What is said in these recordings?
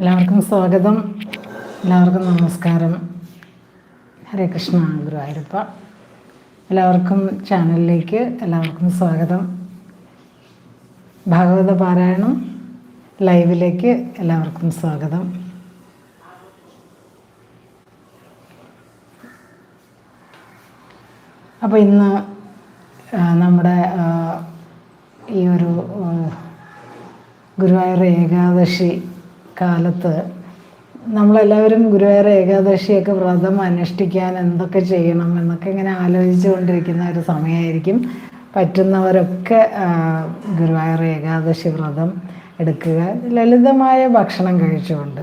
എല്ലാവർക്കും സ്വാഗതം. എല്ലാവർക്കും നമസ്കാരം. ഹരേ കൃഷ്ണ ഗുരുവായൂരപ്പ. എല്ലാവർക്കും ചാനലിലേക്ക് എല്ലാവർക്കും സ്വാഗതം. ഭാഗവത പാരായണം ലൈവിലേക്ക് എല്ലാവർക്കും സ്വാഗതം. അപ്പോൾ ഇന്ന് നമ്മുടെ ഈ ഒരു ഗുരുവായൂർ ഏകാദശി കാലത്ത് നമ്മളെല്ലാവരും ഗുരുവായൂർ ഏകാദശിയൊക്കെ വ്രതം അനുഷ്ഠിക്കാൻ എന്തൊക്കെ ചെയ്യണം എന്നൊക്കെ ഇങ്ങനെ ആലോചിച്ചു കൊണ്ടിരിക്കുന്ന ഒരു സമയമായിരിക്കും. പറ്റുന്നവരൊക്കെ ഗുരുവായൂർ ഏകാദശി വ്രതം എടുക്കുക. ലളിതമായ ഭക്ഷണം കഴിച്ചുകൊണ്ട്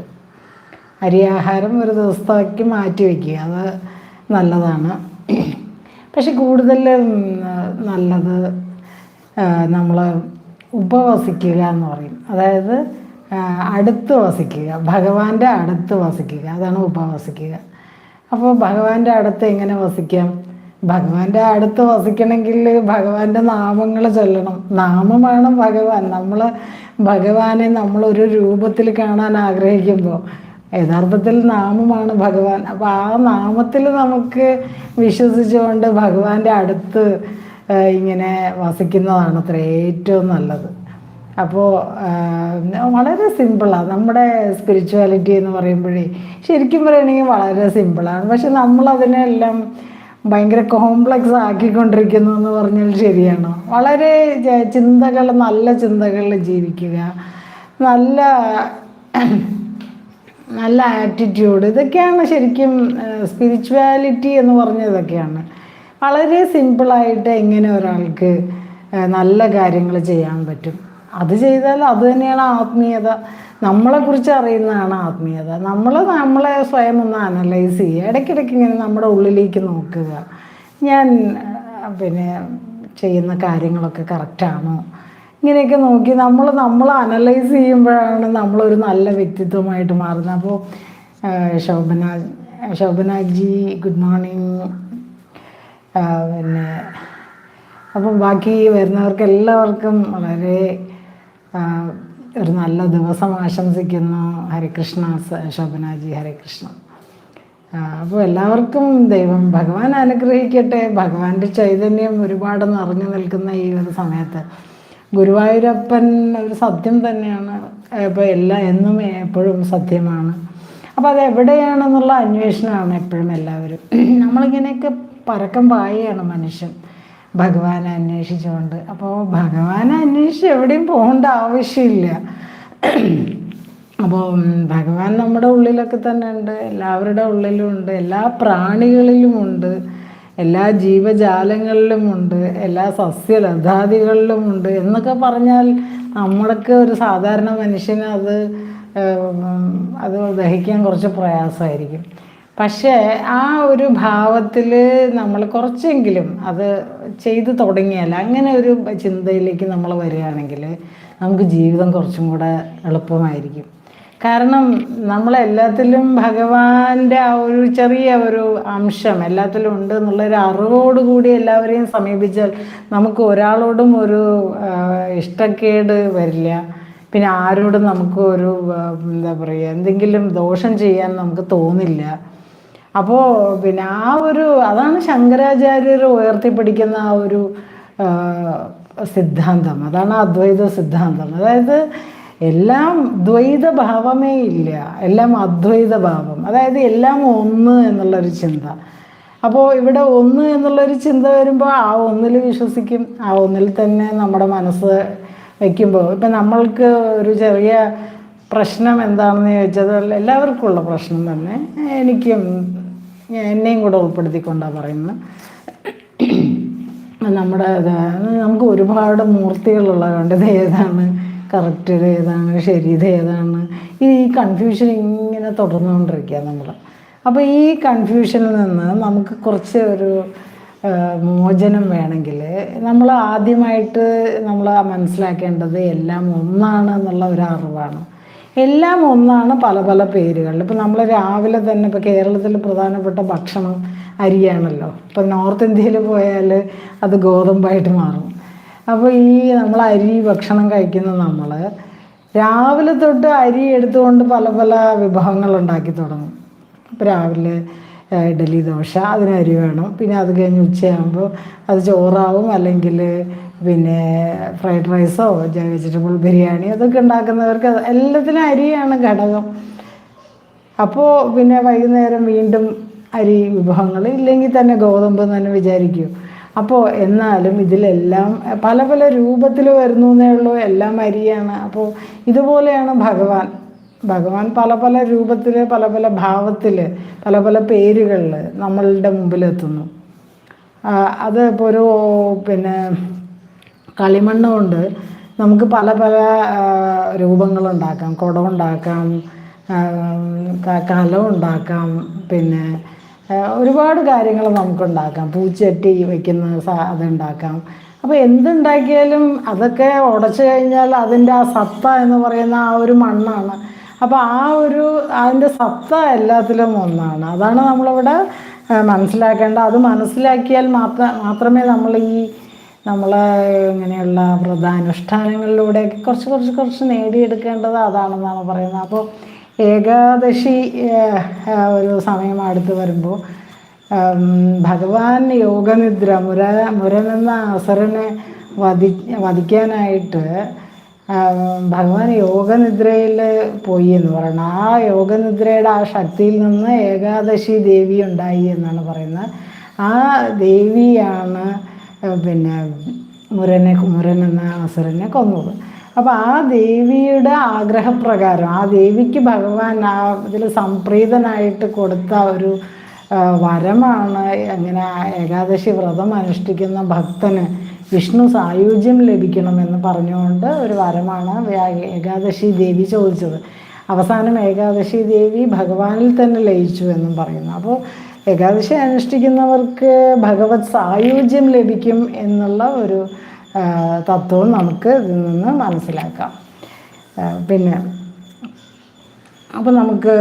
അരിയാഹാരം ഒരു ദിവസത്തേക്ക് മാറ്റി വയ്ക്കുക. അത് നല്ലതാണ്. പക്ഷെ കൂടുതൽ നല്ലത് നമ്മൾ ഉപവസിക്കുക എന്ന് പറയും. അതായത് അടുത്ത് വസിക്കുക. ഭഗവാന്റെ അടുത്ത് വസിക്കുക. അതാണ് ഉപവസിക്കുക. അപ്പോൾ ഭഗവാന്റെ അടുത്ത് എങ്ങനെ വസിക്കാം? ഭഗവാന്റെ അടുത്ത് വസിക്കണമെങ്കിൽ ഭഗവാന്റെ നാമങ്ങൾ ചൊല്ലണം. നാമമാണ് ഭഗവാൻ. നമ്മൾ ഭഗവാനെ നമ്മൾ ഒരു രൂപത്തിൽ കാണാൻ ആഗ്രഹിക്കുമ്പോൾ യഥാർത്ഥത്തിൽ നാമമാണ് ഭഗവാൻ. അപ്പോൾ ആ നാമത്തിൽ നമുക്ക് വിശ്വസിച്ചുകൊണ്ട് ഭഗവാന്റെ അടുത്ത് ഇങ്ങനെ വസിക്കുന്നതാണ് അത്ര ഏറ്റവും നല്ലത്. അപ്പോൾ വളരെ സിമ്പിളാണ് നമ്മുടെ സ്പിരിച്വാലിറ്റി എന്ന് പറയുമ്പോഴേ ശരിക്കും പറയുകയാണെങ്കിൽ വളരെ സിമ്പിളാണ്. പക്ഷെ നമ്മളതിനെല്ലാം ഭയങ്കര കോംപ്ലക്സ് ആക്കിക്കൊണ്ടിരിക്കുന്നു എന്ന് പറഞ്ഞാൽ ശരിയാണോ? വളരെ ചിന്തകൾ നല്ല ചിന്തകളിൽ ജീവിക്കുക നല്ല നല്ല ആറ്റിറ്റ്യൂഡ് ഇതൊക്കെയാണ് ശരിക്കും സ്പിരിച്വാലിറ്റി എന്ന് പറഞ്ഞതൊക്കെയാണ്. വളരെ സിമ്പിളായിട്ട് എങ്ങനെ ഒരാൾക്ക് നല്ല കാര്യങ്ങൾ ചെയ്യാൻ പറ്റും. അത് ചെയ്താൽ അത് തന്നെയാണ് ആത്മീയത. നമ്മളെ കുറിച്ച് അറിയുന്നതാണ് ആത്മീയത. നമ്മൾ നമ്മളെ സ്വയം ഒന്ന് അനലൈസ് ചെയ്യുക. ഇടയ്ക്കിടയ്ക്ക് ഇങ്ങനെ നമ്മുടെ ഉള്ളിലേക്ക് നോക്കുക. ഞാൻ പിന്നെ ചെയ്യുന്ന കാര്യങ്ങളൊക്കെ കറക്റ്റാണോ ഇങ്ങനെയൊക്കെ നോക്കി നമ്മൾ നമ്മൾ അനലൈസ് ചെയ്യുമ്പോഴാണ് നമ്മളൊരു നല്ല വ്യക്തിത്വമായിട്ട് മാറുന്നത്. അപ്പോൾ ശോഭന ശോഭനാജി ഗുഡ് മോർണിംഗ് പിന്നെ അപ്പം ബാക്കി വരുന്നവർക്ക് എല്ലാവർക്കും വളരെ ഒരു നല്ല ദിവസം ആശംസിക്കുന്നു ഹരികൃഷ്ണ ശോഭനാജി ഹരികൃഷ്ണ. അപ്പോൾ എല്ലാവർക്കും ദൈവം ഭഗവാൻ അനുഗ്രഹിക്കട്ടെ. ഭഗവാന്റെ ചൈതന്യം ഒരുപാട് നിറഞ്ഞു നിൽക്കുന്ന ഈ ഒരു സമയത്ത്. ഗുരുവായൂരപ്പൻ ഒരു സത്യം തന്നെയാണ്. ഇപ്പോൾ എല്ലാ എന്നും എപ്പോഴും സത്യമാണ്. അപ്പോൾ അത് എവിടെയാണെന്നുള്ള അന്വേഷണമാണ് എപ്പോഴും എല്ലാവരും. നമ്മളിങ്ങനെയൊക്കെ പരക്കം പായുകയാണ് മനുഷ്യൻ. ഭഗവാനെ അന്വേഷിച്ചുകൊണ്ട്. അപ്പോൾ ഭഗവാനെ അന്വേഷിച്ച് എവിടെയും പോകേണ്ട ആവശ്യമില്ല. അപ്പോൾ ഭഗവാൻ നമ്മുടെ ഉള്ളിലൊക്കെ തന്നെ ഉണ്ട്. എല്ലാവരുടെ ഉള്ളിലും ഉണ്ട്. എല്ലാ പ്രാണികളിലുമുണ്ട് എല്ലാ ജീവജാലങ്ങളിലുമുണ്ട് എല്ലാ സസ്യലതാദികളിലുമുണ്ട് എന്നൊക്കെ പറഞ്ഞാൽ നമ്മളൊക്കെ ഒരു സാധാരണ മനുഷ്യന് അത് അത് ദഹിക്കാൻ കുറച്ച് പ്രയാസമായിരിക്കും. പക്ഷേ ആ ഒരു ഭാവത്തിൽ നമ്മൾ കുറച്ചെങ്കിലും അത് ചെയ്തു തുടങ്ങിയാൽ അങ്ങനെ ഒരു ചിന്തയിലേക്ക് നമ്മൾ വരികയാണെങ്കിൽ നമുക്ക് ജീവിതം കുറച്ചും കൂടെ എളുപ്പമായിരിക്കും. കാരണം നമ്മളെല്ലാത്തിലും ഭഗവാന്റെ ആ ഒരു ചെറിയ ഒരു അംശം എല്ലാത്തിലും ഉണ്ട് എന്നുള്ളൊരു അറിവോടുകൂടി എല്ലാവരെയും സമീപിച്ചാൽ നമുക്ക് ഒരാളോടും ഒരു ഇഷ്ടക്കേട് വരില്ല. പിന്നെ ആരോടും നമുക്ക് ഒരു എന്താ പറയുക എന്തെങ്കിലും ദോഷം ചെയ്യാൻ നമുക്ക് തോന്നില്ല. അപ്പോൾ പിന്നെ ആ ഒരു അതാണ് ശങ്കരാചാര്യർ ഉയർത്തിപ്പിടിക്കുന്ന ആ ഒരു സിദ്ധാന്തം. അതാണ് അദ്വൈത സിദ്ധാന്തം. അതായത് എല്ലാം ദ്വൈത ഭാവമേ ഇല്ല. എല്ലാം അദ്വൈത ഭാവം അതായത് എല്ലാം ഒന്ന് എന്നുള്ളൊരു ചിന്ത. അപ്പോൾ ഇവിടെ ഒന്ന് എന്നുള്ളൊരു ചിന്ത വരുമ്പോൾ ആ ഒന്നിൽ വിശ്വസിക്കും ആ ഒന്നിൽ തന്നെ നമ്മുടെ മനസ്സ് വയ്ക്കുമ്പോൾ ഇപ്പം നമ്മൾക്ക് ഒരു ചെറിയ പ്രശ്നം എന്താണെന്ന് ചോദിച്ചത് എല്ലാവർക്കും ഉള്ള പ്രശ്നം തന്നെ. എനിക്കും എന്നെയും കൂടെ ഉൾപ്പെടുത്തിക്കൊണ്ടാണ് പറയുന്നത് നമ്മുടെ നമുക്ക് ഒരുപാട് മൂർത്തികളുള്ളതുകൊണ്ട് ഇത് ഏതാണ്? കറക്റ്റ് ഇത് ഏതാണ്? ശരി ഇത് ഏതാണ്? ഈ കൺഫ്യൂഷൻ ഇങ്ങനെ തുടർന്നുകൊണ്ടിരിക്കുക നമ്മൾ അപ്പോൾ ഈ കൺഫ്യൂഷനിൽ നിന്ന് നമുക്ക് കുറച്ച് ഒരു മോചനം വേണമെങ്കിൽ നമ്മൾ ആദ്യമായിട്ട് നമ്മൾ മനസ്സിലാക്കേണ്ടത് എല്ലാം ഒന്നാണ് എന്നുള്ള ഒരു അറിവാണ്. എല്ലാം ഒന്നാണ് പല പല പേരുകളിൽ. ഇപ്പം നമ്മൾ രാവിലെ തന്നെ ഇപ്പോൾ കേരളത്തിൽ പ്രധാനപ്പെട്ട ഭക്ഷണം അരിയാണല്ലോ. ഇപ്പം നോർത്ത് ഇന്ത്യയിൽ പോയാൽ അത് ഗോതമ്പായിട്ട് മാറും. അപ്പോൾ ഈ നമ്മൾ അരി ഭക്ഷണം കഴിക്കുന്ന നമ്മൾ രാവിലെ തൊട്ട് അരി എടുത്തുകൊണ്ട് പല പല വിഭവങ്ങൾ ഉണ്ടാക്കി തുടങ്ങും. ഇപ്പോൾ രാവിലെ ഇഡലി ദോശ അതിന് അരി വേണം. പിന്നെ അത് കഴിഞ്ഞ് ഉച്ചയാകുമ്പോൾ അത് ചോറാവും അല്ലെങ്കിൽ പിന്നെ ഫ്രൈഡ് റൈസോ വെജിറ്റബിൾ ബിരിയാണി അതൊക്കെ ഉണ്ടാക്കുന്നവർക്ക് എല്ലാത്തിനും അരിയാണ് ഘടകം. അപ്പോൾ പിന്നെ വൈകുന്നേരം വീണ്ടും അരി വിഭവങ്ങൾ ഇല്ലെങ്കിൽ തന്നെ ഗോതമ്പ് തന്നെ വിചാരിക്കൂ. അപ്പോൾ എന്നാലും ഇതിലെല്ലാം പല പല രൂപത്തിൽ വരുന്നു എന്നേ ഉള്ളൂ. എല്ലാം അരിയാണ്. അപ്പോൾ ഇതുപോലെയാണ് ഭഗവാൻ. ഭഗവാൻ പല പല രൂപത്തിൽ പല പല ഭാവത്തിൽ പല പല പേരുകളിൽ നമ്മളുടെ മുമ്പിലെത്തുന്നു. അത് ഇപ്പോൾ ഒരു പിന്നെ കളിമണ്ണ് കൊണ്ട് നമുക്ക് പല പല രൂപങ്ങളുണ്ടാക്കാം. കുടം ഉണ്ടാക്കാം കലം ഉണ്ടാക്കാം പിന്നെ ഒരുപാട് കാര്യങ്ങൾ നമുക്കുണ്ടാക്കാം. പൂച്ചട്ടി വയ്ക്കുന്ന അതുണ്ടാക്കാം. അപ്പോൾ എന്തുണ്ടാക്കിയാലും അതൊക്കെ ഉടച്ചു കഴിഞ്ഞാൽ അതിന്റെ ആ സത്ത എന്ന് പറയുന്ന ആ ഒരു മണ്ണാണ്. അപ്പോൾ ആ ഒരു അതിന്റെ സത്ത എല്ലാത്തിലും ഒന്നാണ്. അതാണ് നമ്മളിവിടെ മനസ്സിലാക്കേണ്ടത്. അത് മനസ്സിലാക്കിയാൽ മാത്ര മാത്രമേ നമ്മൾ ഈ നമ്മൾ ഇങ്ങനെയുള്ള വ്രതാനുഷ്ഠാനങ്ങളിലൂടെയൊക്കെ കുറച്ച് കുറച്ച് കുറച്ച് നേടിയെടുക്കേണ്ടത് അതാണെന്നാണ് പറയുന്നത്. അപ്പോൾ ഏകാദശി ഒരു സമയം അടുത്ത് വരുമ്പോൾ ഭഗവാൻ യോഗനിദ്ര മുര മുരനെന്ന അസുരനെ വധി വധിക്കാനായിട്ട് ഭഗവാൻ യോഗനിദ്രയിൽ പോയി എന്ന് പറയണം. ആ യോഗനിദ്രയുടെ ആ ശക്തിയിൽ നിന്ന് ഏകാദശി ദേവി ഉണ്ടായി എന്നാണ് പറയുന്നത്. ആ ദേവിയാണ് പിന്നെ മുരനെ മുരൻ എന്ന അസുരനെ കൊന്നത്. അപ്പോൾ ആ ദേവിയുടെ ആഗ്രഹപ്രകാരം ആ ദേവിക്ക് ഭഗവാൻ ആ ഇതിൽ സംപ്രീതനായിട്ട് കൊടുത്ത ഒരു വരമാണ് അങ്ങനെ ഏകാദശി വ്രതം അനുഷ്ഠിക്കുന്ന ഭക്തന് വിഷ്ണു സായുജ്യം ലഭിക്കണമെന്ന് പറഞ്ഞുകൊണ്ട് ഒരു വരമാണ് ഏകാദശി ദേവി ചോദിച്ചത്. അവസാനം ഏകാദശി ദേവി ഭഗവാനിൽ തന്നെ ലയിച്ചു എന്നും പറയുന്നു. അപ്പോൾ ഏകാദശി അനുഷ്ഠിക്കുന്നവർക്ക് ഭഗവത് സായുജ്യം ലഭിക്കും എന്നുള്ള ഒരു തത്വവും നമുക്ക് ഇതിൽ നിന്ന് മനസ്സിലാക്കാം. പിന്നെ അപ്പോൾ നമുക്ക്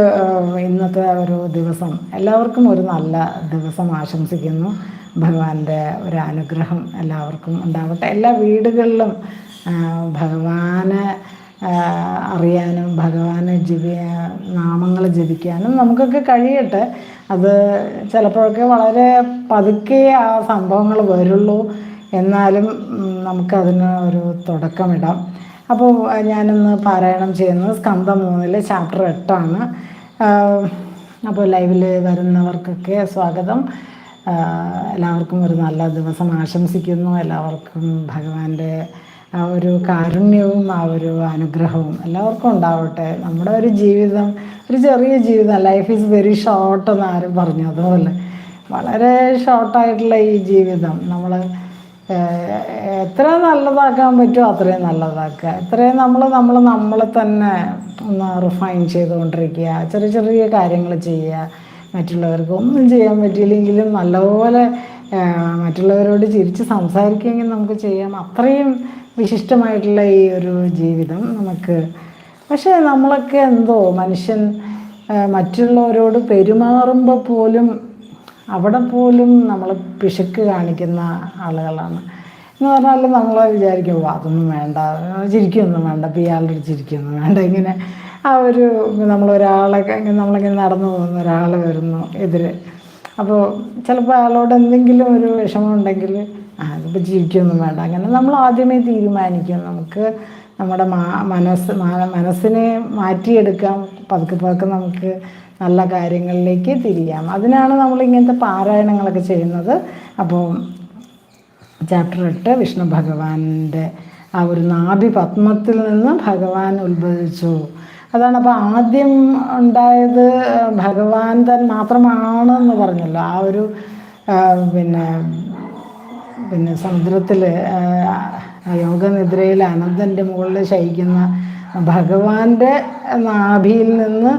ഇന്നത്തെ ഒരു ദിവസം എല്ലാവർക്കും ഒരു നല്ല ദിവസം ആശംസിക്കുന്നു. ഭഗവാന്റെ ഒരു അനുഗ്രഹം എല്ലാവർക്കും ഉണ്ടാവട്ടെ. എല്ലാ വീടുകളിലും ഭഗവാനെ അറിയാനും ഭഗവാനെ ജപി നാമങ്ങൾ ജപിക്കാനും നമുക്കൊക്കെ കഴിയട്ടെ. അത് ചിലപ്പോഴൊക്കെ വളരെ പതുക്കെ ആ സംഭവങ്ങൾ വരുള്ളൂ. എന്നാലും നമുക്കതിന് ഒരു തുടക്കമിടാം. അപ്പോൾ ഞാനിന്ന് പാരായണം ചെയ്യുന്നത് സ്കന്ധം മൂന്നിലെ ചാപ്റ്റർ എട്ടാണ്. അപ്പോൾ ലൈവിൽ വരുന്നവർക്കൊക്കെ സ്വാഗതം. എല്ലാവർക്കും ഒരു നല്ല ദിവസം ആശംസിക്കുന്നു. എല്ലാവർക്കും ഭഗവാന്റെ ആ ഒരു കാരുണ്യവും ആ ഒരു അനുഗ്രഹവും എല്ലാവർക്കും ഉണ്ടാവട്ടെ. നമ്മുടെ ഒരു ജീവിതം ഒരു ചെറിയ ജീവിതം ലൈഫ് ഈസ് വെരി ഷോർട്ട് എന്ന് ആരും പറഞ്ഞു. അതുപോലെ വളരെ ഷോർട്ടായിട്ടുള്ള ഈ ജീവിതം നമ്മൾ എത്ര നല്ലതാക്കാൻ പറ്റുമോ അത്രയും നല്ലതാക്കുക. എത്രയും നമ്മൾ നമ്മൾ നമ്മളെ തന്നെ ഒന്ന് റിഫൈൻ ചെയ്തുകൊണ്ടിരിക്കുക ചെറിയ ചെറിയ കാര്യങ്ങൾ ചെയ്യുക. മറ്റുള്ളവർക്ക് ഒന്നും ചെയ്യാൻ പറ്റിയില്ലെങ്കിലും നല്ലപോലെ മറ്റുള്ളവരോട് ചിരിച്ച് സംസാരിക്കുമെങ്കിൽ നമുക്ക് ചെയ്യാം. അത്രയും വിശിഷ്ടമായിട്ടുള്ള ഈ ഒരു ജീവിതം നമുക്ക്. പക്ഷേ നമ്മളൊക്കെ എന്തോ മനുഷ്യൻ മറ്റുള്ളവരോട് പെരുമാറുമ്പോൾ പോലും അവിടെ പോലും നമ്മൾ പിശുക്ക് കാണിക്കുന്ന ആളുകളാണ്. എന്ന് പറഞ്ഞാൽ നമ്മൾ വിചാരിക്കും "ഓ, അതൊന്നും വേണ്ട. ചിരിക്കൊന്നും വേണ്ട. ഇപ്പം ഇയാളുടെ ചിരിക്കൊന്നും വേണ്ട. ഇങ്ങനെ ആ ഒരു ഇങ്ങനെ നമ്മളിങ്ങനെ നടന്നു പോകുന്ന ഒരാൾ വരുന്നു എതിരെ. അപ്പോൾ ചിലപ്പോൾ അയാളോട് എന്തെങ്കിലും ഒരു വിഷമം ഉണ്ടെങ്കിൽ അതിപ്പോൾ ജീവിക്കൊന്നും വേണ്ട. അങ്ങനെ നമ്മൾ ആദ്യമേ തീരുമാനിക്കും നമുക്ക് നമ്മുടെ മാ മനസ്സ് മനസ്സിനെ മാറ്റിയെടുക്കാം. പതുക്കെ പതുക്കെ നമുക്ക് നല്ല കാര്യങ്ങളിലേക്ക് തിരിയാം. അതിനാണ് നമ്മൾ ഇങ്ങനത്തെ പാരായണങ്ങളൊക്കെ ചെയ്യുന്നത്. അപ്പോൾ ചാപ്റ്റർ എട്ട് വിഷ്ണു ഭഗവാന്റെ ആ ഒരു നാഭി പത്മത്തിൽ നിന്ന് ഭഗവാൻ ഉത്ഭവിച്ചു. അതാണ്. അപ്പോൾ ആദ്യം ഉണ്ടായത് ഭഗവാൻ തൻ മാത്രമാണെന്ന് പറഞ്ഞല്ലോ. ആ ഒരു പിന്നെ പിന്നെ സമുദ്രത്തിൽ യോഗനിദ്രയിൽ അനന്തന്റെ മുകളിൽ ശയിക്കുന്ന ഭഗവാന്റെ നാഭിയിൽ നിന്ന്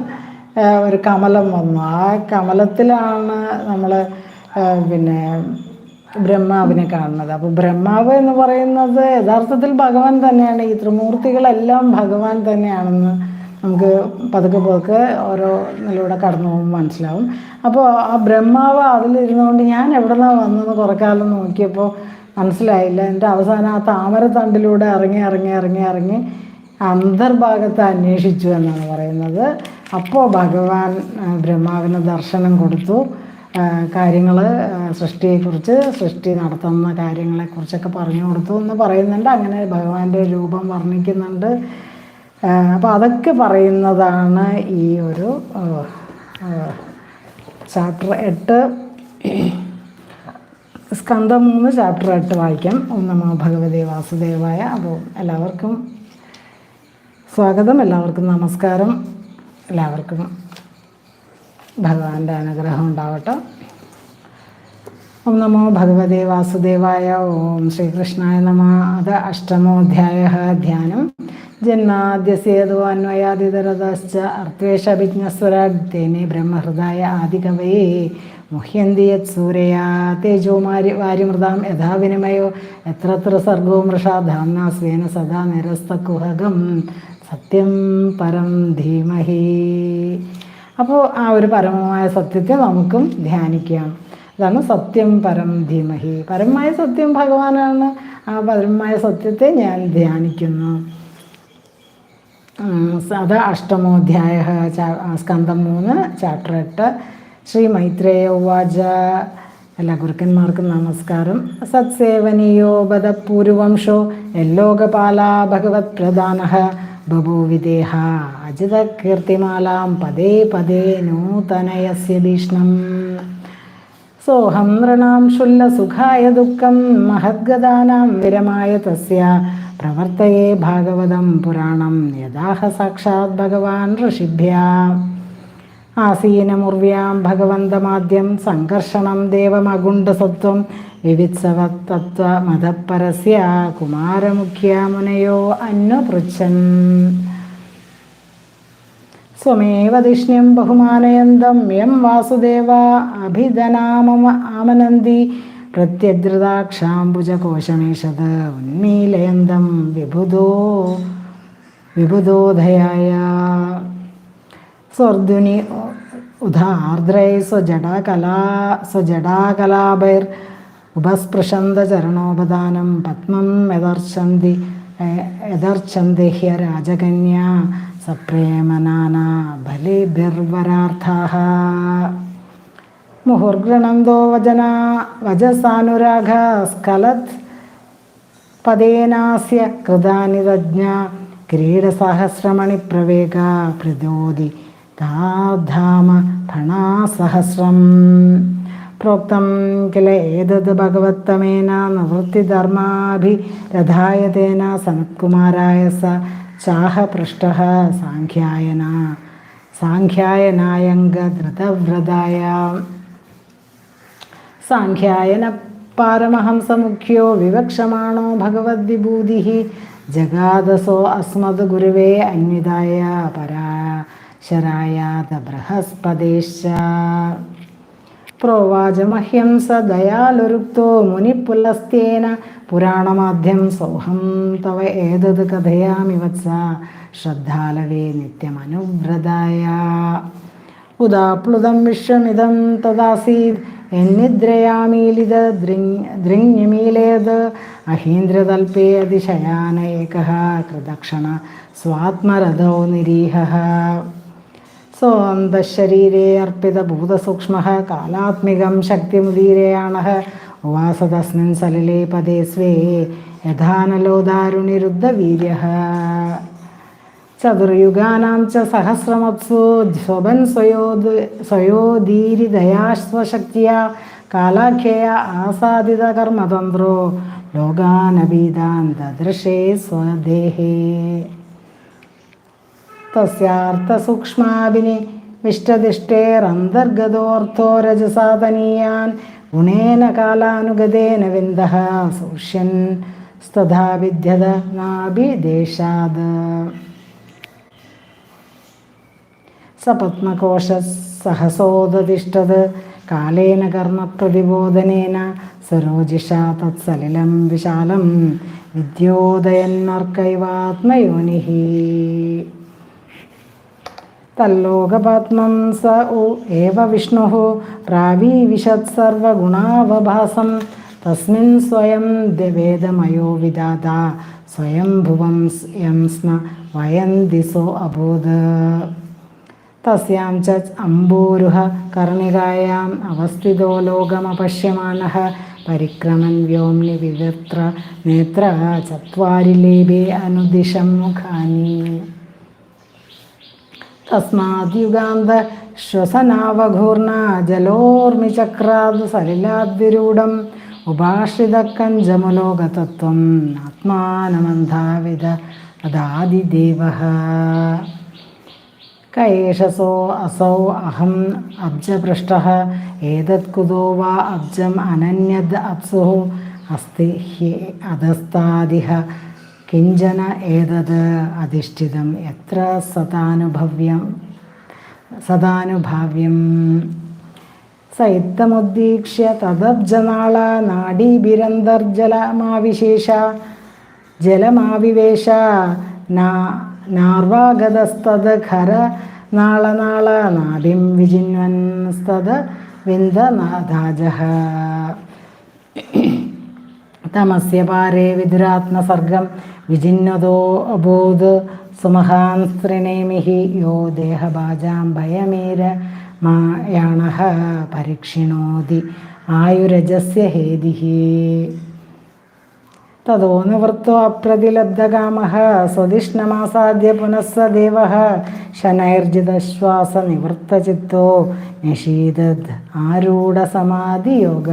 ഒരു കമലം വന്നു. ആ കമലത്തിലാണ് നമ്മൾ പിന്നെ ബ്രഹ്മാവിനെ കാണുന്നത്. അപ്പോൾ ബ്രഹ്മാവ് എന്ന് പറയുന്നത് യഥാർത്ഥത്തിൽ ഭഗവാൻ തന്നെയാണ്. ഈ ത്രിമൂർത്തികളെല്ലാം ഭഗവാൻ തന്നെയാണെന്ന് നമുക്ക് പതുക്കെ പതുക്കെ ഓരോ നിലൂടെ കടന്നു പോകുമ്പോൾ മനസ്സിലാവും. അപ്പോൾ ആ ബ്രഹ്മാവ് അതിലിരുന്നുകൊണ്ട് ഞാൻ എവിടെ നിന്നാണ് വന്നതെന്ന് കുറേ കാലം നോക്കിയപ്പോൾ മനസ്സിലായില്ല. എന്റെ അവസാനം ആ താമരത്തണ്ടിലൂടെ ഇറങ്ങി ഇറങ്ങി ഇറങ്ങി ഇറങ്ങി അന്തർഭാഗത്ത് അന്വേഷിച്ചു എന്നാണ് പറയുന്നത്. അപ്പോൾ ഭഗവാൻ ബ്രഹ്മാവിന് ദർശനം കൊടുത്തു. കാര്യങ്ങൾ സൃഷ്ടിയെക്കുറിച്ച് സൃഷ്ടി നടത്തുന്ന കാര്യങ്ങളെക്കുറിച്ചൊക്കെ പറഞ്ഞു കൊടുത്തു എന്ന് പറയുന്നുണ്ട്. അങ്ങനെ ഭഗവാന്റെ രൂപം വർണിക്കുന്നുണ്ട്. അപ്പോൾ അതൊക്കെ പറയുന്നതാണ് ഈ ഒരു ചാപ്റ്റർ എട്ട്. സ്കന്ധം മൂന്ന് ചാപ്റ്റർ എട്ട് വായിക്കാം. ഓം നമോ ഭഗവതി വാസുദേവായ. അപ്പോൾ എല്ലാവർക്കും സ്വാഗതം. എല്ലാവർക്കും നമസ്കാരം. എല്ലാവർക്കും ഭഗവാന്റെ അനുഗ്രഹം ഉണ്ടാവട്ടെ. ഓം നമോ ഭഗവതേ വാസുദേവായ ഓം ശ്രീകൃഷ്ണായ നമ. അത് അഷ്ടമോധ്യായ ധ്യാനം. ജന്മാദ്യസേതു അന്വയാതിതരതശ്ച അർത്വേഷഭിജ്ഞസ്വരാട് തേനെ ബ്രഹ്മഹൃദായ ആദികവയെ മുഹ്യന്തി യത് സൂരയാ. തേജോമാരി വാരിമൃതാം യഥാ വിനിമയോ എത്രത്ര സർഗോ മൃഷാ ധാംനാ സ്വേന സദാ നിരസ്തകുഹകം. സത്യം പരം ധീമഹി. അപ്പോൾ ആ ഒരു പരമമായ സത്യത്തെ നമുക്കും ധ്യാനിക്കാം. അതാണ് സത്യം പരം ധീമഹി. പരമായ സത്യം ഭഗവാനാണ്. ആ പരമായ സത്യത്തെ ഞാൻ ധ്യാനിക്കുന്നു. അത് അഷ്ടമോധ്യായ സ്കന്ധം മൂന്ന് ചാപ്റ്റർ എട്ട്. ശ്രീ മൈത്രേയ ഉവാച. എല്ലാ ഗുരുക്കന്മാർക്കും നമസ്കാരം. സത്സേവനീയോ ബദപൂർവംശോ എല്ലോകപാല ഭഗവത് പ്രധാന. ബഭൂവിദേഹ അജിത കീർത്തിമാലാം പദേ പദേ നൂതനയസ്യ ഭീഷ്ണം സോഹം നൃണാം ശുല്ലസുഖായ ദുഃഖം മഹദ്ഗതാനാം വിരമായ തസ്യ പ്രവർത്തയേ ഭാഗവതം പുരാണം യഥാഹ സാക്ഷാത് ഭഗവാൻ ഋഷിഭ്യ. ആസീനമുർവ്യാം ഭഗവന്തമാദ്യം സംഘർഷണം ദേവമഗുണ്ടസത്വം വിവിത്സവത്തത്വമതപരസ്യ കുമാരമുഖ്യ മുനയോ അന്വപൃച്ഛൻ. സ്വമേവ ധിഷ്ണ്യം ബഹുമാനയന്തം യം വാസുദേവ അഭിധനാമമ ആമനന്തി പ്രത്യദ്രുതാക്ഷാംബുജകോശമേഷത് ഉന്മീലയന്തം വിബുധോ വിബുധോധയായ സ്വർധുനി ഉദാർദ്രൈ സ്വജടാകലാ സ്വജടാകലാഭൈർ ഉപസ്പൃശന്ത ചരണോപദാനം പത്മം യദർശന്തി യദർശന്തി ഹ്യ രാജകന്യ ബലിഭിർവരാർത്ഥാः മുഹുർഗൃണന്തോ വചന വജസാനുരാഗ സ്ഖലത് പദേനാസ്യ കൃതാനി തജ്ഞ കിരീടസഹസ്രമണിപ്രവേഗ പ്രചോദി താധാമ ഫണാസഹസ്രം പ്രോക്തം കില ഏതത് ഭഗവത്തമേന നിവൃത്തിധർമാഭിരഥായ തേന സനത്കുമാരായ സ ചാഹ പൃഷ്ട സാഖ്യായന സാഖ്യായനായംഗധൃതവ്രതായ സാഖ്യായന പാരമഹംസമുഖ്യോ വിവക്ഷമാണോ ഭഗവദ്വിഭൂതി ജഗാദസോ അസ്മത് ഗുരുവേ അന്വിതായ പരാശരായ ബൃഹസ്പതേശ്ച പ്രോവാചമഹ്യം സ ദയാലുരുക്തോ മുനിപുലസ്തേന പുരാണമാദ്യം സൗഹം തവ ഏതത് കഥയാമി വത്സ ശ്രദ്ധാലവേ നിത്യമനുവ്രതായ. ഉദാപ്ലുതം വിശ്വമിതം തദാസീത്. എന്നിദ്രയാമീലിത ദൃങ്യമീലേത് അഹീന്ദ്രതൽപേ അതിശയാന ഏകः കൃതക്ഷണ സ്വാത്മരഥോ നിരീഹः സ്വന്തശരീരേ അർപ്പിതഭൂതസൂക്ഷ്മ കാലാത്മികം ശക്തിമുദീരയാണ ഉവാസ തസ്മിൻ സലിലേ പദേ സ്വേ യഥാനലോദാരുണിരുദ്ധവീര്യ. ചതുർയുഗാനാം ച സഹസ്രമത്സു സ്വപൻ സ്വയോദ് സ്വയോദീരിദയാശ്വശക്തിയ കാലാഖ്യയ ആസാദിത കർമ്മതന്ത്രോ ദദൃശേ സ്വദേഹേ. തസ്യാർത്ഥസൂക്ഷ്മാഭിനി വിഷ്ടദിഷ്ടേരന്തർഗതോർത്ഥോ രജസാതനീയാൻ ഗുണേന കാലാനുഗതേന വിന്ദ സൂഷ്യൻ സ്തഥാ വിദ്യത നാഭിദേശാത്. സപത്മകോശ സഹസോദതിഷ്ഠത് കാലേന കർമ്മപ്രതിബോധനേന സരോജിഷ തത്സലിലം വിശാലം വിദ്യോദയന്മർക്കൈവാത്മയോനി തല്ലോകപാത്മം സ ഉ ഏവ വിഷ്ണു പ്രാവീവിശത് സർവഗുണാവഭാസം. തസ്മിൻ സ്വയം വേദമയോ വിദാത. സ്വയം ഭുവം യം സ്മ വയം അബോധ. തസ്യാം ച അംബൂരുഹ അവസ്ഥിതോ ലോകമപശ്യമാനഃ പരിക്രമൻ വ്യോംനി വിവൃത്ര നേത്ര ചത്വാരി ലേബേ അനുദിശം മുഖാനി. തസ്മാദ്യുഗാന്ത ശ്വസനാവഘൂർണ ജലോർമിചക്രാദ് സലിലാദ്വിരൂഢം ഉപാശ്രിതക്കഞ്ചമുലോകതത്വം ആത്മാനമന്ധാവിധ അദാദിദേവ കയേഷസോ അസൗ അഹം അബ്ജപൃഷ്ട ഏതത് കുതോ വാ അബ്ജം അനന്യത് അപ്സു അസ്തി ഹ്യേ അധസ്താദിഹ കിഞ്ചന ഏതത് അധിഷ്ഠിതം? എത്ര സതാനുഭവ്യം സദാനുഭാവ്യം. സൈത്തമുദ്ദീക്ഷ്യ തദബ്ജനാള നാഡീഭിരന്തർജലമാവിശേഷ ജലമാവിവേശ നാ നാർവാഗതസ്തത് ഖര നാളനാള നാഡിം വിജിന്വൻസ്തത് വിന്ദനാഥാജഃ. തമസ്യപാരേ വിദുരാത്മസർഗം വിജിന്നതോ അഭൂത് സുമഹാൻ സ്ത്രിണേമിഹി യോ ദേഹബാജാം ഭയമേര മായാണ പരീക്ഷിണോതി ആയുരജസ്യ ഹേതിഹി തതോ നിവൃത്തോ അപ്രതിലബ്ധകാമ സ്വതിഷ്ണമാസാദ്യ പുനഃസദേവ ശനൈർജിതശ്വാസനിവൃത്തചിത്തോ നിഷീദദ് ആരൂഢസമാധിയോഗ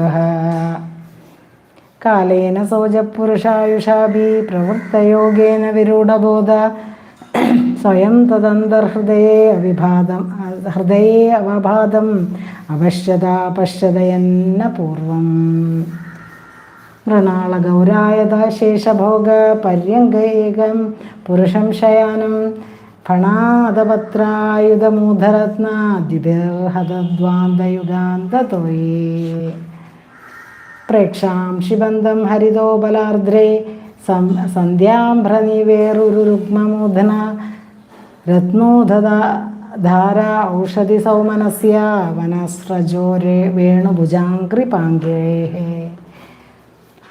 കാലേന സോജപുരുഷായുഷാഭി പ്രവൃത്തയോഗേന വിരൂഢബോധ. സ്വയം തദന്തർഹൃദയേ അവിഭാതം ഹൃദയേ അവഭാതം അപശ്യത പശ്യതയെന്ന പൂർവം. മൃണാളഗൗരായത ശേഷഭോഗ പര്യങ്കേകം പുരുഷം ശയാനം ഫണാദപത്രായുധമൂധരത്നാദിഭിർഹതദ്വാന്തയുഗാന്തതോയേ പ്രേക്ഷാംശിബന്ധം ഹരിതോബലാർദ്രേ സം സന്ധ്യാംഭ്രനിവേറുരുഗ്മമൂധന രത്നോധത ധാര ഔഷധി സൗമനസ്യ. വനസ്രജോ രേ വേണുഭുജാംഗ്രിപാങ്കേ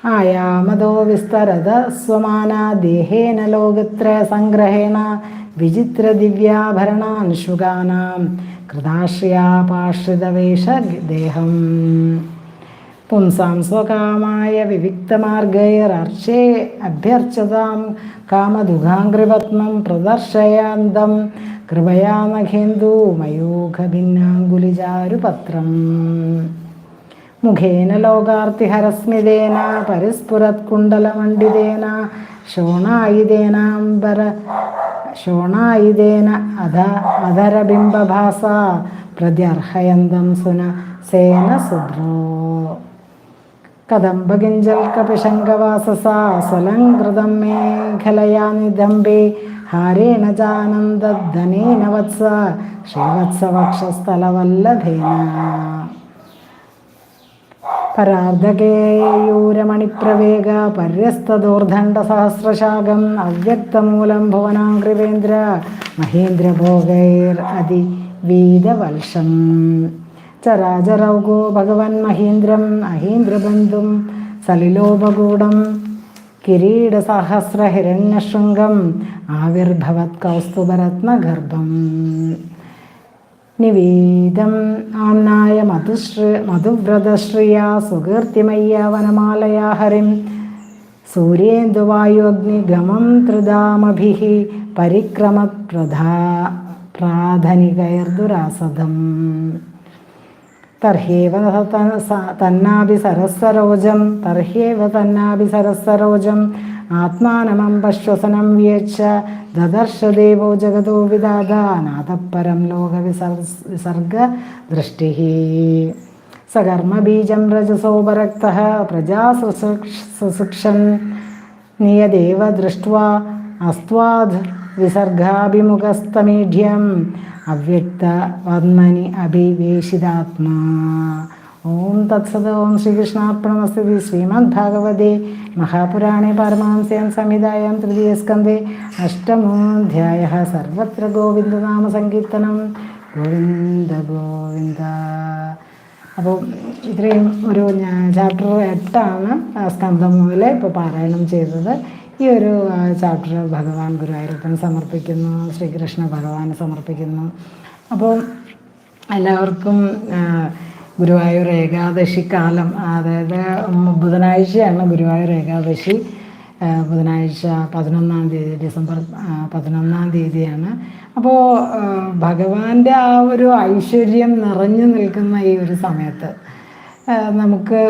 ആയാമതോ വിസ്തരത സ്വമാന. ദേഹേന ലോകത്ര സംഗ്രഹേണ. വിചിത്ര കൃതാശ്രയാ പാശൃതവേഷ ദേഹം. പുംസാം സ്വകാമായ വിവിക്തമാർഗൈരർച്ചേ അഭ്യർച്ചതാം കാമദുഖാംഗ്രിപത്മം പ്രദർശയാന്തം. കൃപയാ നഖേന്ദു മയൂഖഭിന്നാങ്കുലിചാരുപത്രം മുഖേന ലോകാർത്തിഹരസ്മിതേന പരിസ്ഫുരത്കുണ്ടലമണ്ഡിതേന ശോണായുധേനാംബര ശോണായുധേന അധ അധരബിംബഭാസ പ്രത്യർഹയന്തം സുന സേന സുഭ്രോ കദംബകിഞ്ചൽക്കപിശങ്കവാസസാ സ്വലംകൃതം മേഖലയാ നിദംബേ ഹാരേണ ചാനന്ദധനേന വത്സ ശ്രീവത്സവക്ഷസ്ഥലവല്ലഭേന. പരാർദ്ധകേയൂരമണിപ്രവേഗ പര്യസ്തദോർദണ്ഡസഹസ്രശാഖം അവ്യക്തമൂലം ഭുവനാംഗ്രിവേന്ദ്ര മഹേന്ദ്രഭോഗൈർ അതിവീതവൽഷം ചരാചരൗകോ ഭഗവൻ മഹീന്ദ്രം അഹീന്ദ്രബന്ധും സലിലോപകൂടം കിരീടസഹസ്രഹിരണ്യശൃംഗം ആവിർഭവത് കൗസ്തുഭരത്നഗർഭം നിവേദം ആംനായ മധുശ്രീ മധുവ്രതശ്രിയാ സുകീർത്തിമയ്യ വനമാലയാ ഹരിം സൂര്യേന്ദുവായുഗ്നിഗമം ത്രിതാമഭി പരിക്രമത് പ്രധാ പ്രാധനികൈർദുരാസദം തർഹ്യേവ ത- സ- തന്നാഭി സരസ്സരോജം തർഹ്യേവ തന്നാഭി സരസ്സരോജം ആത്മാനമംബശ്വസനം വിയച്ച ദദർശ ദേവോ ജഗതോ വിദാത നാഥപരം ലോകവിസർസ് വിസർഗ ദൃഷ്ടി സകർമ്മബീജം രജസോപരക്ത പ്രജാ സുസുക്ഷൻ നിയദേവ ദൃഷ്ട്വാ അസ്ത്വാദ് വിസർഗാഭിമുഖസ്തമീഢ്യം അവ്യക്തവർമ്മനി അഭിവേശിതാത്മാ ഓം തത്സത് ഓം ശ്രീകൃഷ്ണാർപ്പണമസ്തി ശ്രീമദ് ഭാഗവതേ മഹാപുരാണേ പാരമഹംസ്യാം സംഹിതായാം തൃതീയസ്കന്ധേ അഷ്ടമോധ്യായ സർവത്ര ഗോവിന്ദനാമസങ്കീർത്തനം ഗോവിന്ദ ഗോവിന്ദ. അപ്പോൾ ഇത്രയും ഒരു ചാപ്റ്റർ എട്ടാണ് സ്കന്ധം മുതൽ ഇപ്പോൾ പാരായണം ചെയ്തത്. ഈ ഒരു ചാപ്റ്റർ ഭഗവാൻ ഗുരുവായൂരപ്പൻ സമർപ്പിക്കുന്നു ശ്രീകൃഷ്ണ ഭഗവാന് സമർപ്പിക്കുന്നു. അപ്പോൾ എല്ലാവർക്കും ഗുരുവായൂർ ഏകാദശി കാലം അതായത് ബുധനാഴ്ചയാണ് ഗുരുവായൂർ ഏകാദശി. ബുധനാഴ്ച പതിനൊന്നാം തീയതി ഡിസംബർ പതിനൊന്നാം തീയതിയാണ്. അപ്പോൾ ഭഗവാന്റെ ആ ഒരു ഐശ്വര്യം നിറഞ്ഞു നിൽക്കുന്ന ഈ ഒരു സമയത്ത് നമുക്ക്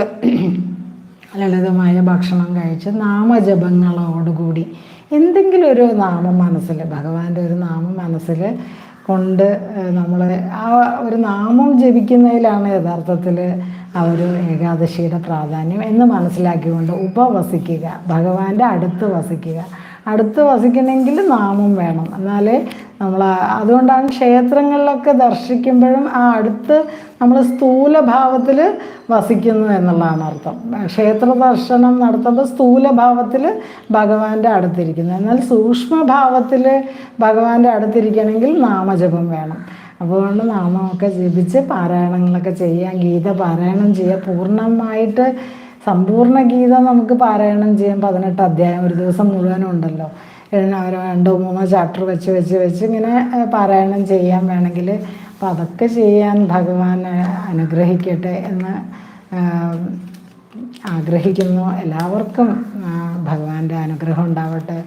ലളിതമായ ഭക്ഷണം കഴിച്ച് നാമജപങ്ങളോടുകൂടി എന്തെങ്കിലും ഒരു നാമം മനസ്സിൽ ഭഗവാന്റെ ഒരു നാമം മനസ്സിൽ കൊണ്ട് നമ്മൾ ആ ഒരു നാമം ജപിക്കുന്നതിലാണ് യഥാർത്ഥത്തിൽ ആ ഒരു ഏകാദശിയുടെ പ്രാധാന്യം എന്ന് മനസ്സിലാക്കിക്കൊണ്ട് ഉപവസിക്കുക ഭഗവാന്റെ അടുത്ത് വസിക്കുക. അടുത്ത് വസിക്കണമെങ്കിൽ നാമം വേണം. എന്നാലേ നമ്മൾ അതുകൊണ്ടാണ് ക്ഷേത്രങ്ങളിലൊക്കെ ദർശിക്കുമ്പോഴും ആ അടുത്ത് നമ്മൾ സ്ഥൂലഭാവത്തിൽ വസിക്കുന്നു എന്നുള്ളതാണ് അർത്ഥം. ക്ഷേത്ര ദർശനം നടത്തുമ്പോൾ സ്ഥൂലഭാവത്തിൽ ഭഗവാന്റെ അടുത്തിരിക്കുന്നു. എന്നാൽ സൂക്ഷ്മഭാവത്തിൽ ഭഗവാന്റെ അടുത്തിരിക്കണമെങ്കിൽ നാമജപം വേണം. അതുകൊണ്ട് നാമമൊക്കെ ജപിച്ച് പാരായണങ്ങളൊക്കെ ചെയ്യാം ഗീത പാരായണം ചെയ്യുക പൂർണമായിട്ട് സമ്പൂർണ ഗീത നമുക്ക് പാരായണം ചെയ്യാൻ പതിനെട്ട് അധ്യായം ഒരു ദിവസം മുഴുവനും ഉണ്ടല്ലോ. ഒരു രണ്ടോ മൂന്നോ ചാപ്റ്റർ വെച്ച് വെച്ച് വെച്ച് ഇങ്ങനെ പാരായണം ചെയ്യാൻ വേണമെങ്കിൽ അപ്പം അതൊക്കെ ചെയ്യാൻ ഭഗവാൻ അനുഗ്രഹിക്കട്ടെ എന്ന് ആഗ്രഹിക്കുന്നു. എല്ലാവർക്കും ഭഗവാന്റെ അനുഗ്രഹം ഉണ്ടാവട്ടെ.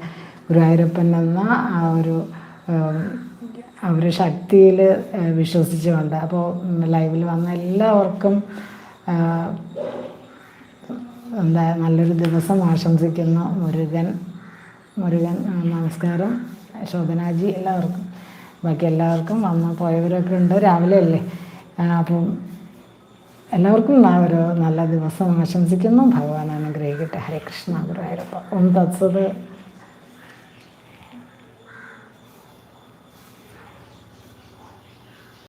ഗുരുവായൂരപ്പൻ എന്ന ആ ഒരു ആ ഒരു ശക്തിയിൽ വിശ്വസിച്ചുകൊണ്ട്. അപ്പോൾ ലൈവിൽ വന്ന എല്ലാവർക്കും എന്താ നല്ലൊരു ദിവസം ആശംസിക്കുന്ന മുരുകൻ. മുരുകൻ നമസ്കാരം. ശോഭനാജി എല്ലാവർക്കും. ബാക്കി എല്ലാവർക്കും വന്ന് പോയവരൊക്കെ ഉണ്ട് രാവിലെ അല്ലേ? അപ്പം എല്ലാവർക്കും ഒരു നല്ല ദിവസം ആശംസിക്കുന്നു. ഭഗവാൻ അനുഗ്രഹിക്കട്ടെ. ഹരേ കൃഷ്ണ ഗുരുവായൂരപ്പ. ഒന്ന് തത്സത്.